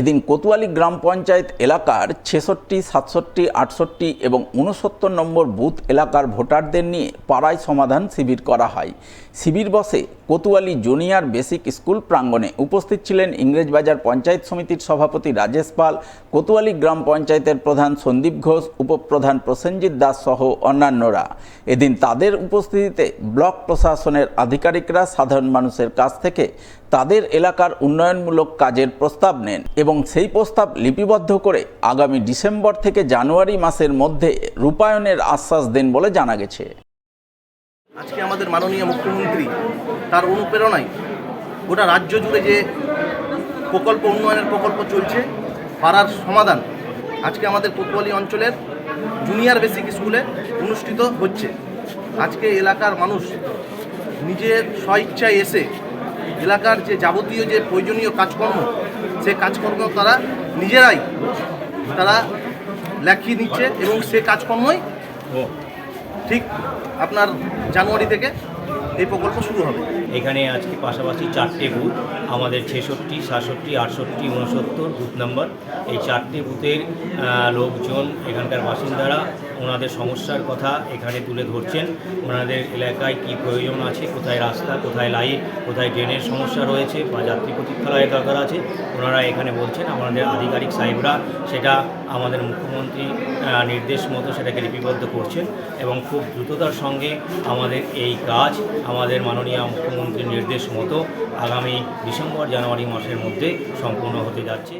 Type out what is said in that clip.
এদিন কোতোয়ালি গ্রাম পঞ্চায়েত এলাকার ছেষট্টি, সাতষট্টি, আটষট্টি এবং উনসত্তর নম্বর বুথ এলাকার ভোটারদের নিয়ে পাড়ায় সমাধান শিবির করা হয়। শিবির বসে কোতোয়ালি জুনিয়র বেসিক স্কুল প্রাঙ্গণে উপস্থিত ছিলেন ইংরেজবাজার পঞ্চায়েত সমিতির সভাপতি রাজেশ পাল, কোতোয়ালি গ্রাম পঞ্চায়েতের প্রধান সন্দীপ ঘোষ, উপপ্রধান প্রসেনজিৎ দাস সহ অন্যান্যরা। এদিন তাদের উপস্থিতিতে ব্লক প্রশাসনের আধিকারিকরা সাধারণ মানুষের কাছ থেকে তাদের এলাকার উন্নয়নমূলক কাজের প্রস্তাব নেন এবং সেই প্রস্তাব লিপিবদ্ধ করে আগামী ডিসেম্বর থেকে জানুয়ারি মাসের মধ্যে রূপায়ণের আশ্বাস দেন বলে জানা গেছে। আজকে আমাদের মাননীয় মুখ্যমন্ত্রী তার অনুপ্রেরণায় গোটা রাজ্য জুড়ে যে প্রকল্প উন্নয়নের প্রকল্প চলছে, পাড়ার সমাধান আজকে আমাদের কোতোয়ালি অঞ্চলের জুনিয়র বেসিক স্কুলে অনুষ্ঠিত হচ্ছে। আজকে এলাকার মানুষ নিজের স্বইচ্ছায় এসে এলাকার যে যাবতীয় যে প্রয়োজনীয় কাজকর্ম সে কাজকর্ম তারা নিজেরাই তারা লেখিয়ে নিচ্ছে এবং সে কাজকর্মই ঠিক আপনার জানুয়ারি থেকে এই প্রকল্প শুরু হবে। এখানে আজকে পাশাপাশি চারটে বুথ, আমাদের ছেষট্টি, সাতষট্টি, আটষট্টি, উনসত্তর বুথ নাম্বার। এই চারটে বুথের লোকজন এখানকার বাসিন্দারা ওনাদের সমস্যার কথা এখানে তুলে ধরছেন। ওনাদের এলাকায় কি প্রয়োজন আছে, কোথায় রাস্তা, কোথায় লাইট কোথায় ড্রেনের সমস্যা রয়েছে বা যাত্রী প্রতীক্ষালয়ের দরকার আছে, ওনারা এখানে বলছেন। আমাদের আধিকারিক সাহেবরা সেটা আমাদের মুখ্যমন্ত্রী নির্দেশ মতো সেটাকে লিপিবদ্ধ করছেন এবং খুব দ্রুততার সঙ্গে আমাদের এই কাজ, আমাদের মাননীয় মুখ্যমন্ত্রীর নির্দেশ মতো আগামী ডিসেম্বর, জানুয়ারি মাসের মধ্যে সম্পূর্ণ হতে যাচ্ছে।